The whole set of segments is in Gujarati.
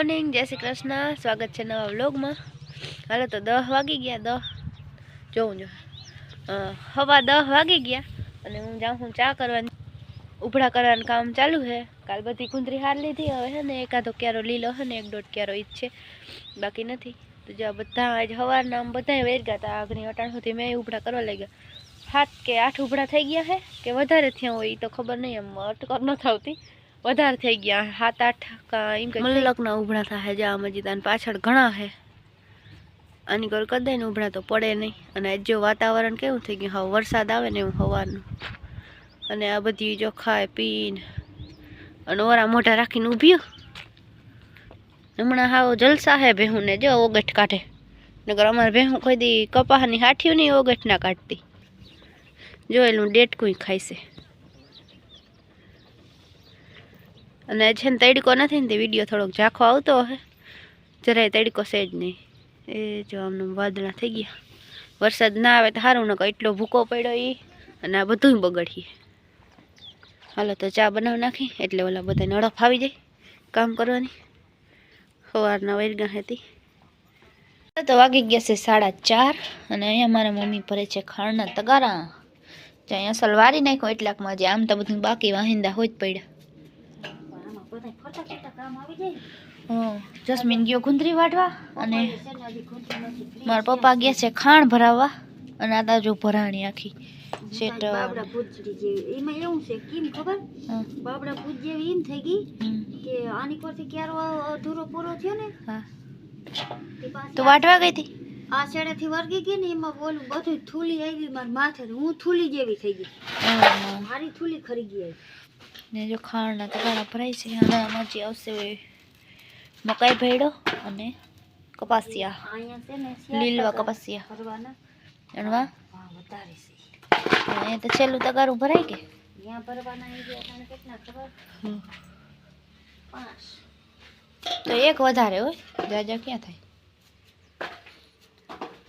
મોર્નિંગ જય શ્રી કૃષ્ણ. સ્વાગત છે નવા વ્લોગમાં. હાલો તો દસ વાગી ગયા. દસ જોઉં જો. હવા દસ વાગી ગયા અને હું જાઉં હું ચા કરવાની ઉભડા કરવાનું કામ ચાલુ છે. કાલ બધી કુંદરી હાર લીધી. હવે છે ને એકાદો ક્યારો લીલો છે ને એક દોઢ ક્યારો ઈજ છે. બાકી નથી. તો જો બધા આજ સવારના આમ બધા વેર ગયા હતા આગની અટાણ સુધી મેં ઉભડા કરવા લાગ્યા. સાત કે આઠ ઉભડા થઈ ગયા છે. કે વધારે થયા હોય એ તો ખબર નહીં. એમ અટકર ન થતી વધારે થઈ ગયા. સાત આઠ કા એમ કે મલકના ઉભડા થાય જા મજી તાન પાછળ ઘણા છે આની કર કદાય ને ઉભડા તો પડે નહીં. અને જો વાતાવરણ કેવું થઈ ગયું? હવે વરસાદ આવે ને એવું હવાનું. અને આ બધી જો ખાય પીને અને ઓરા મોઢા રાખીને ઊભી હમણાં હાવ જલસા હે ભેહું ને જો ઓગઠ કાઢે. નકર અમારે ભેહું કોઈ દી કપાહની હાઠ્યું નહીં ઓગઠ ના કાઢતી. જો એનું ડેટકું ખાય છે. અને છે ને તડકો નથી ને તે વીડિયો થોડોક ઝાંખો આવતો હશે જરાય તડકો છે જ નહીં. એ જો આમનું વાદળા થઈ ગયા. વરસાદ ના આવે તો સારું નકર એટલો ભૂકો પડ્યો એ અને આ બધું બગડીએ હાલો તો ચા બનાવી નાખી, એટલે ઓલા બધાને અડફ આવી જાય કામ કરવાની. સવારના વૈરગા હતી. તો વાગી ગયા છે સાડા ચાર અને અહીંયા મારા મમ્મી ભરે છે ખાણના તગારા. ત્યાં અસલ વારી નાખ્યો, એટલાકમાં જે આમ તો બધું બાકી વાહિંદા હોય જ પડ્યા. જસ્મીન ગયો ગુંદરી વાટવા અને મારા પપ્પા ગયા છે ખાણ ભરાવવા અને આ તાજો ભરાણી આખી. સેટ બાબડા ભૂત જેવી. એમાં એવું છે કેમ ખબર? બાબડા ભૂત જેવી એમ થઈ ગઈ કે આની પરથી ક્યારો અધૂરો પૂરો થયો ને હા. તે વાટવા ગઈ હતી? આ છેડેથી વર્ગી ગઈ ને એમાં બોલું બધું થૂલી આવી મારા માથે હું થૂલી જેવી થઈ ગઈ. મારી થૂલી ખરી ગઈ આવી. ને જો ખાણના તગારા ભરાય છે અને આમાંથી આવશે મકાઈ ભેડો અને કપાસિયા. અહીંયા લીલવા કપાસિયા. અહીંયા તો છેલ્લું તગારું ભરાય કે? જે તો એક વધારે હોય જાજા ક્યાં થાય?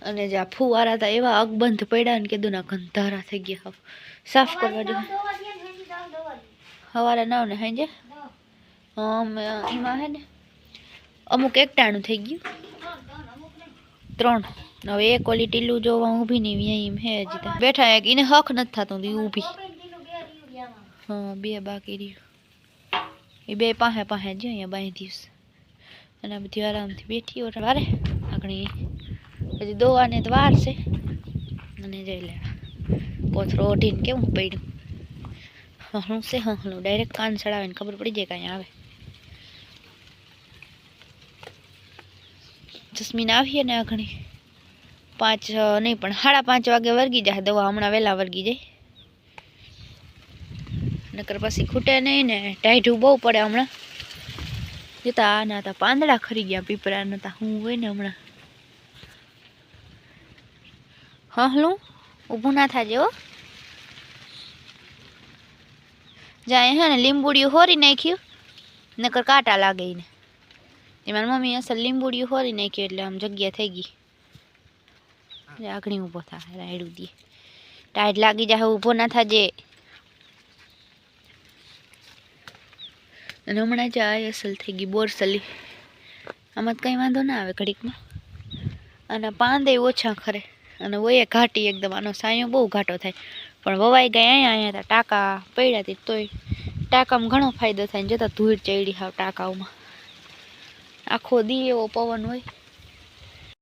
અને જે આ ફુવારા હતા એવા અકબંધ પડ્યા ને કીધું ના ગંધારા થઈ ગયા. સાફ કરવા જોઈએ દવા દે ને હેંજી દાવ દવા દે. સવારે ના ને હાંજે એમાં હે ને અમુક એકટાણું થઈ ગયું. ત્રણ, હવે એક ઓલી ટીલું જોવા ઊભી નહીં એમ હે હજી બેઠા એક એને હક નથી થતું હતી ઊભી. હા બે બાકી રહ્યું. એ બે પાસે પાસે જ અહીંયા બાંધી છે. અને બધી આરામથી બેઠી ઓર વારે? આગળ હજી દોવાને તો વાર છે. અને જઈ લેવા. કોથરો ઓઢીને કેવું પડ્યું? હહલું છે હહલું ડાયરેક્ટ કાન ચડાવે ને ખબર પડી જાય કાંઈ આવે જસ્મીન આવીએ ને આ ઘણી પાંચ અ, નહીં પણ સાડા પાંચ વાગે વર્ગી જાય દવા હમણાં વહેલા વર્ગી જાય નકર પછી ખૂટે નહીં ને ટાઈઢું બહુ પડે હમણાં જતા આ ના હતા પાંદડા ખરી ગયા પીપળા નતા હું હોય ને હમણાં હા હલું ઊભું ના થાજે હો જાય હે ને લીંબુડિયું હોરી નાખ્યું નકર કાંટા લાગે એને. એમાં મમ્મી અસલ લીંબુડિયું હોરી નાખ્યું એટલે આમ જગ્યા થઈ ગઈ. આગળ ઊભો થાય રાયડું દે. ટાઈટ લાગી જાય ઊભો ના થાજે અને હમણાં જ આ અસલ થઈ ગઈ બોરસલી. આમાં કંઈ વાંધો ના આવે ઘડીકમાં. અને પાંદે ઓછા ખરે. અને ઓય ઘાટી એકદમ આનો સાયો બહુ ઘાટો થાય. પણ વવાઈ ગયા અહીંયા અહીંયા તો ટાંકા પડ્યા હતી તોય. ટાંકામાં ઘણો ફાયદો થાય જતા ધૂળ ચડી હાવ ટાંકાઓમાં. આખો દી એવો પવન હોય.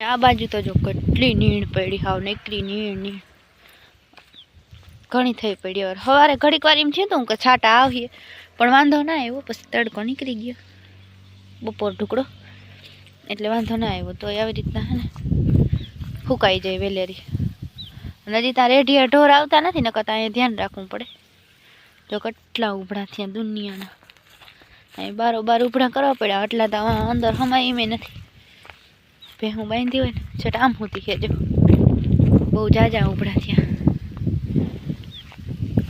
આ બાજુ તો જો કેટલી નીણ પડી હાવ નીકળી નીણ નીણ. ઘણી થઈ પડી હવે. સવારે ઘડીક વાર એમ હું કે છાટા આવીએ. પણ વાંધો ના આવ્યો, પછી તડકો નીકળી ગયો. બપોર ઢુકડો. એટલે વાંધો ના આવ્યો તો આવી રીતના હે ને. ફૂંકાઈ જાય વેલેરી. હજી ત્યાં રેઢિયા ઢોર આવતા નથી, નકર અહીંયા ધ્યાન રાખવું પડે. જો કેટલા ઉભડા થયા દુનિયાના. અહીં બારો બાર ઉભડા કરવા પડ્યા, આટલા તો અંદર હમાય એમ નથી ભેહું બાંધી હોય ને, છટ આમ હોતી છે, જો. બહુ જાજા ઉભડા થયા.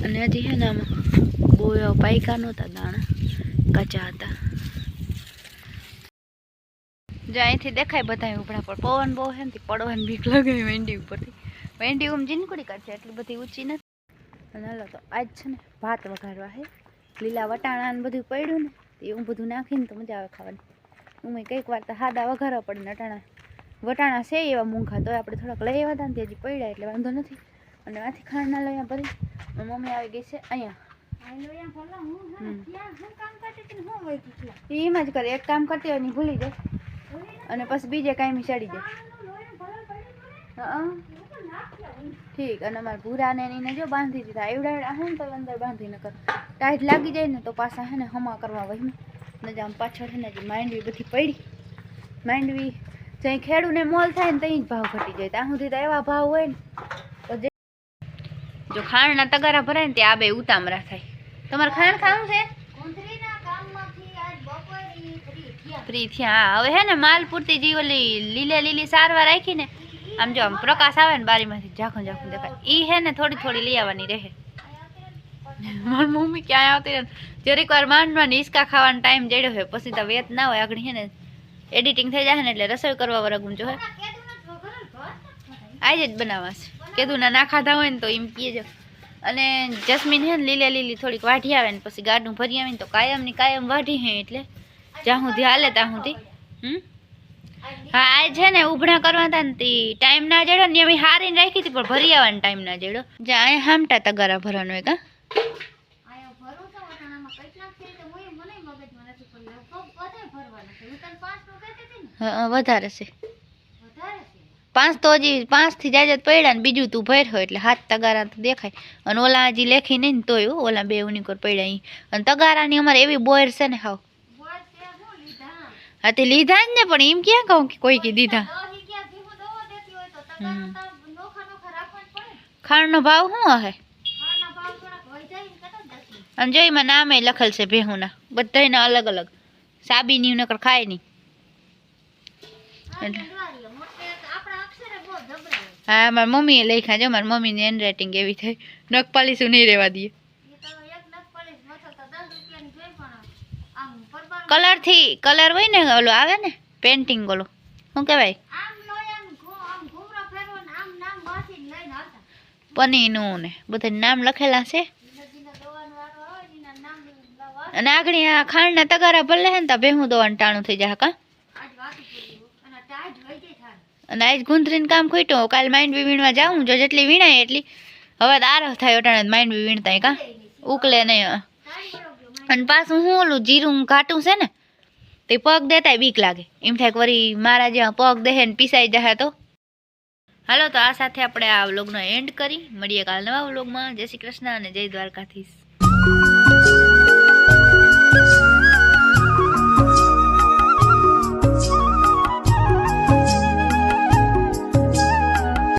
અને હજી છે ને આમાં બહુ એવા પાયકા નહોતા દાણા, કચા હતા. જો અહીંથી દેખાય બધા ઉપડા પર, પવન બહુ હે ને, પડવાની બીક લાગે મેંડી ઉપરથી. વેંડી ઉમ જીનકુડી કાઢશે, એટલી બધી ઊંચી નથી. અને હલો તો આજ છે ને ભાત વઘારવા હે. લીલા વટાણા ને બધું પડ્યું ને, તે હું બધું નાખીને તો મજા આવે ખાવાની. ઉમે કંઈક વાર તો હાદા વઘારવા પડે ને અટાણા. વટાણા છે એવા મૂંઘા તો આપણે થોડાક લઈ આવ્યા હતા ને તે હજી પડ્યા એટલે વાંધો નથી. અને આથી ખાણના લઈ ભરી. મમ્મી આવી ગઈ છે અહીંયા. એમાં જ કરે, એક કામ કરતી હોય ભૂલી જાય. અને પછી બીજે કાંઈ ચડી જાય. હં. ઠીક અને અમારે ભૂરાને ને એને જો બાંધી દીધા. એવડા એવડા હે ને તો અંદર બાંધી નકર કર ટાઈટ લાગી જાય ને તો પાછા હે ને હમા કરવા વહી. ને આમ પાછળ હે ને જે માંડવી બધી પડી. માંડવી જ્યાં ખેડૂને મોલ થાય ને ત્યાં જ ભાવ ઘટી જાય. ત્યાં સુધી તો એવા ભાવ હોય ને તો જે જો ખાંડના તગારા ભરાય ને ત્યાં આ બે ઉતામરા થાય. તમારે ખાંડ ખાવું છે? ફ્રી થયા. હા હવે હે ને માલ પૂરતી જે ઓલી લીલે લીલી સારવાર રાખી ને આમ જો આમ પ્રકાશ આવે ને બારીમાંથી ઝાખું ઝાખું દેખાય. ઈ હે ને થોડી થોડી લઈ આવવાની રહે. મારી મમ્મી ક્યાંય આવતી રહે જરીક વાર માંડવાની હિસકા ખાવાનો ટાઈમ જડ્યો હોય, પછી તો વેત ના હોય, આગળ હે ને એડિટિંગ થઈ જાય ને એટલે રસોઈ કરવા વરગું જો આજે જ બનાવવા છે કીધું ના ખાધા હોય ને તો એમ કીજો અને જસ્મીન હે ને લીલે લીલી થોડીક વાઢી આવે ને પછી ગાડું ભરી આવે ને તો કાયમની કાયમ વાઢી હે એટલે જ્યાં સુધી હાલે ત્યાં સુધી, હમ? હા આ છે ને ઉભણા કરવા હતા ને તે ટાઈમ ના જડ્યો ને એમ હારીને રાખી હતી પણ ભરી આવવાનો ટાઈમ ના જડ્યો જા અહીંયા હામટા તગારા ભરવાનું હોય કા હા વધારે છે. પાંચ તો હજી પાંચથી જાય પડ્યા ને બીજું તું ભર હોય એટલે હાથ તગારા તો દેખાય. અને ઓલા હજી લેખી નહીં ને તોય ઓલા બે ઉની કોર પડ્યા અહીં અને તગારાની અમારે એવી બોયર છે ને હાવ. હા તે લીધા જ ને પણ એમ ક્યાં કહું કે કોઈ કી દીધા. ખાંડનો ભાવ શું હશે અને જો એમાં નામે લખેલ છે ભેહુના. બધાયના અલગ અલગ. સાબીની નકર ખાય નહીં. એટલે હા મારી મમ્મીએ લખ્યા જો મારી મમ્મીની હેન્ડ રાઇટિંગ એવી થઈ. નખ પાલીશું નહીં રહેવા દઈએ. કલરથી કલર હોય ને ઓલો આવે ને પેન્ટિંગ ઓલો. શું કહેવાય? પનીરનું ને બધા નામ લખેલા છે. અને આગળ આ ખાંડના તગારા ભલે હે ને તો ભેહું દોવાનું ટાણું થઈ જાય કા? અને આજ ગુંદરીને કામ ખોટ્યું. કાલ માઇન્ડ બી વીણવા જાઉં જો જેટલી વીણાય એટલી. હવે તો થાય અટાણે માઇન્ડ બી વીણતા કા? ઉકલે નહીં. અને પાછું હું ઓલું જીરું ઘાટું છે ને, તે પગ દેતાય બીક લાગે. એમ થાય વળી મારા જ્યાં પગ દેહે ને પીસાઈ જાય તો. હાલો, તો આ સાથે આપણે આ વ્લોગનો એન્ડ કરી. મળીએ કાલ નવા વ્લોગમાં. જય શ્રી કૃષ્ણ અને જય દ્વારકાધીશ.